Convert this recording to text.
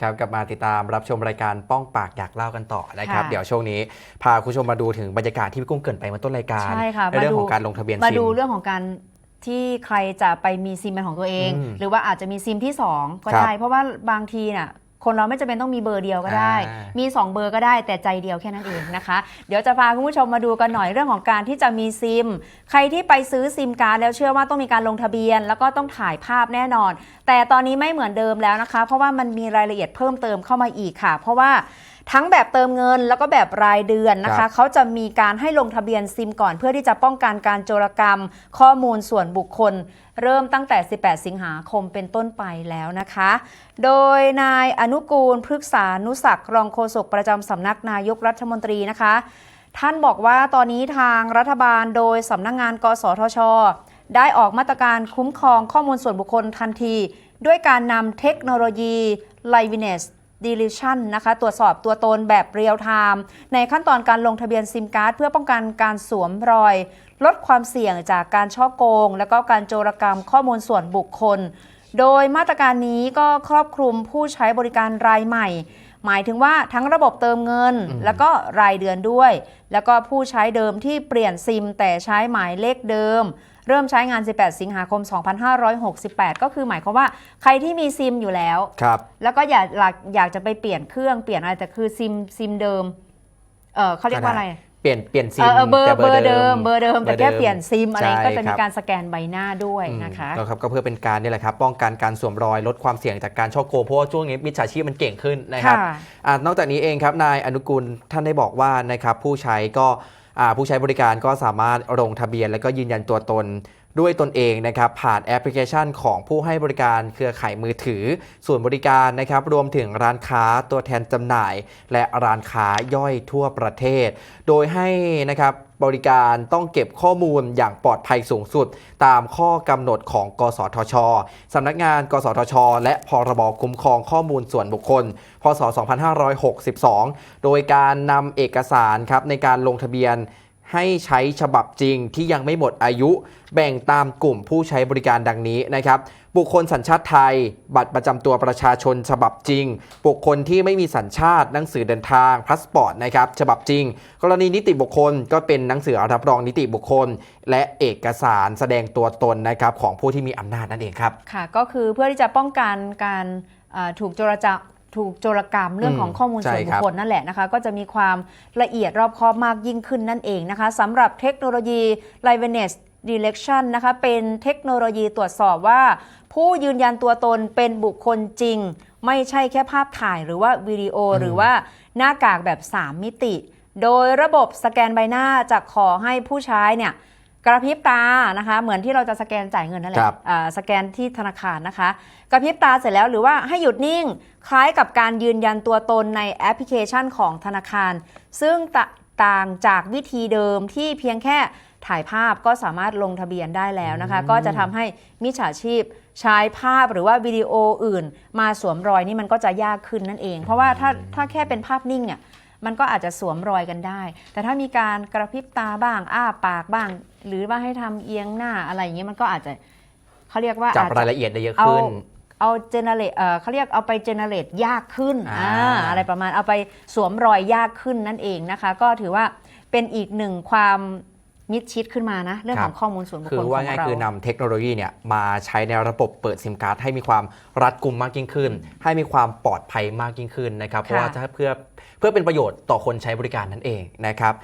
ครับกลับมาติดตามรับชมรายการป้องปากอยากเล่ากันต่อนะครับ ค่ะ เดี๋ยวช่วงนี้พาคุณผู้ชมมาดูถึงบรรยากาศที่พี่กุ้งเกรินไปเมื่อต้นรายการใช่ค่ะในเรื่องมาดูของการลงทะเบียนมาซิม ดูเรื่องของการที่ใครจะไปมีซิมเป็นของตัวเอง อืมหรือว่าอาจจะมีซิมที่ 2 ก็ครับได้ เพราะว่าบางทีน่ะ คนเราไม่จำเป็นต้องมีเบอร์เดียวก็ได้ อ่ามีมี 2 เบอร์ก็ได้แต่ใจเดียวแค่นั้นเองนะคะ เดี๋ยวจะพาคุณผู้ชมมาดูกันหน่อยเรื่องของการที่จะมีซิม ใครที่ไปซื้อซิมการ์ดแล้วเชื่อว่าต้องมีการลงทะเบียน แล้วก็ต้องถ่ายภาพแน่นอน แต่ตอนนี้ไม่เหมือนเดิมแล้วนะคะ เพราะว่ามันมีรายละเอียดเพิ่มเติมเข้ามาอีกค่ะ เพราะว่าทั้งแบบเติมเงินแล้วก็แบบรายเดือนนะครัคะ บ เขาจะมีการให้ลงทะเบียนซิมก่อนเพื่อที่จะป้องกันการโจรกรรม ข้อมูลส่วนบุคคล เริ่มตั้งแต่ 18 สิงหาคมเป็นต้นไปแล้วนะคะ โดยนายอนุกูลพฤกษานุศักรองโฆษกประจำสำนักนายกรัฐมนตรีนะคะ ท่านบอกว่าตอนนี้ทางรัฐบาลโดยสำนักงงานกสทช ได้ออกมาตรการคุ้มครองข้อมูลส่วนบุคคลทันที ด้วยการนำเทคโนโลยี Liveness Deletion นะคะ ตรวจสอบตัวตนแบบเรียลไทม์ในขั้นตอนการลงทะเบียนซิมการ์ดเพื่อป้องกันการสวมรอย ลดความเสี่ยงจากการช่อโกง และก็การโจรกรรมข้อมูลส่วนบุคคล โดยมาตรการนี้ก็ครอบคลุมผู้ใช้บริการรายใหม่หมายถึงว่าทั้งระบบเติมเงินอืมแล้วก็รายเดือนด้วย แล้วก็ผู้ใช้เดิมที่เปลี่ยนซิมแต่ใช้หมายเลขเดิม เริ่มใช้งาน 18 สิงหาคม 2568 ก็คือหมายความว่าใครที่มีซิมอยู่แล้ว ครับ แล้วก็อยากอยากอยากจะไปเปลี่ยนเครื่องเปลี่ยนอะไรแต่คือซิมซิมเดิม เออเขาเรียกว่าอะไรเปลี่ยนเปลี่ยนซิเอมอเออเบอแต่ร์เบอร์เดิมเบอร์เดิมแต่แค่บอร์ดิมเปลี่ยนซิมอะไรใช่ก็จะมีครับการสแกนใบหน้าด้วยอืมนะคะแล้วครับก็เพื่อเป็นการนี่แหละครับป้องกันการสวมรอยลดความเสี่ยงจากการช่อโกงเพราะว่าช่วงนี้มิจฉาชีพมันเก่งขึ้นนะครับค่ะอ่านอกจากนี้เองครับนายอนุกูลท่านได้บอกว่านะครับผู้ใช้ก็อ่า ผู้ใช้บริการก็สามารถลงทะเบียน และก็ยืนยันตัวตน ด้วยตนเองนะครับผ่านแอปพลิเคชันของผู้ให้บริการเครือข่ายมือถือ ส่วนบริการนะครับรวมถึงร้านค้าตัวแทนจำหน่าย และร้านค้าย่อยทั่วประเทศ โดยให้นะครับบริการต้องเก็บข้อมูลอย่างปลอดภัยสูงสุด ตามข้อกำหนดของ กสทช สำนักงาน กสทช และพรบคุ้มครองข้อมูลส่วนบุคคล พศ 2562 โดยการนำเอกสารครับในการลงทะเบียน ให้ใช้ฉบับจริงที่ยังไม่หมดอายุ แบ่งตามกลุ่มผู้ใช้บริการดังนี้นะครับ บุคคลสัญชาติไทย บัตรประจำตัวประชาชนฉบับจริง บุคคลที่ไม่มีสัญชาติหนังสือเดินทางพาสปอร์ตนะครับฉบับจริง กรณีนิติบุคคลก็เป็นหนังสือรับรองนิติบุคคล และเอกสารแสดงตัวตนนะครับของผู้ที่มีอำนาจนั่นเองครับค่ะก็คือเพื่อที่จะป้องกันการถูกโจรจ ถูกโจรกรรมเรื่องของข้อมูลใช่ส่วนบุครัคบคลนั่นแหละนะคะ ก็จะมีความละเอียดรอบคอบมากยิ่งขึ้นนั่นเองนะคะสำหรับเทคโนโลยี Liveness Direction นะคะเป็นเทคโนโลยีตรวจสอบว่า ผู้ยืนยันตัวตนเป็นบุคคลจริง ไม่ใช่แค่ภาพถ่ายหรือว่าวิดีโออืมหรือว่าหน้ากากแบบ 3 มิติ โดยระบบสแกนใบหน้าจะขอให้ผู้ใช้เนี่ย กระพริบตานะคะ เหมือนที่เราจะสแกนจ่ายเงินนั่นแหครัละบอ่าสแกนที่ธนาคารนะคะ กระพริบตาเสร็จแล้วหรือว่าให้หยุดนิ่งคล้ายกับการยืนยันตัวตนในแอปพลิเคชันของธนาคาร ซึ่งตะต่างจากวิธีเดิมที่เพียงแค่ถ่ายภาพก็สามารถลงทะเบียนได้แล้วนะคะอืมก็จะทำให้มิจฉาชีพใช้ภาพหรือว่าวิดีโออื่น มาสวมรอยนี่มันก็จะยากขึ้นนั่นเอง เพราะว่าถ้าถ้าแค่เป็นภาพนิ่งเนี่ย มันก็อาจจะสวมรอยกันได้ แต่ถ้ามีการกระพริบตาบ้าง อ้าปากบ้าง หรือว่าให้ทำเอียงหน้าอะไรอย่างเงี้ยมันก็อาจจะเขาเรียกว่าจับอาจรายจะละเอียดได้เยอะเอาขึ้นเอาเจเนเรตเอ่อเขาเรียกเอาไปเจเนเรตยากขึ้นอ่าอ่าอะไรประมาณเอาไปสวมรอยยากขึ้นนั่นเองนะคะ ก็ถือว่าเป็นอีกหนึ่งความ มิดชิดขึ้นมานะ เรื่องของข้อมูลส่วนบุคคืคลอขว่าองง่ายเราคือนำเทคโนโลยีเนี่ยมาใช้ในระบบเปิดซิมการ์ดให้มีความรัดกุมมากยิ่งขึ้น ให้มีความปลอดภัยมากยิ่งขึ้นนะครับเพราะว่าถ้าเพื่อเพื่อเป็นประโยชน์ต่อคนใช้บริการนั่นเองนะครับ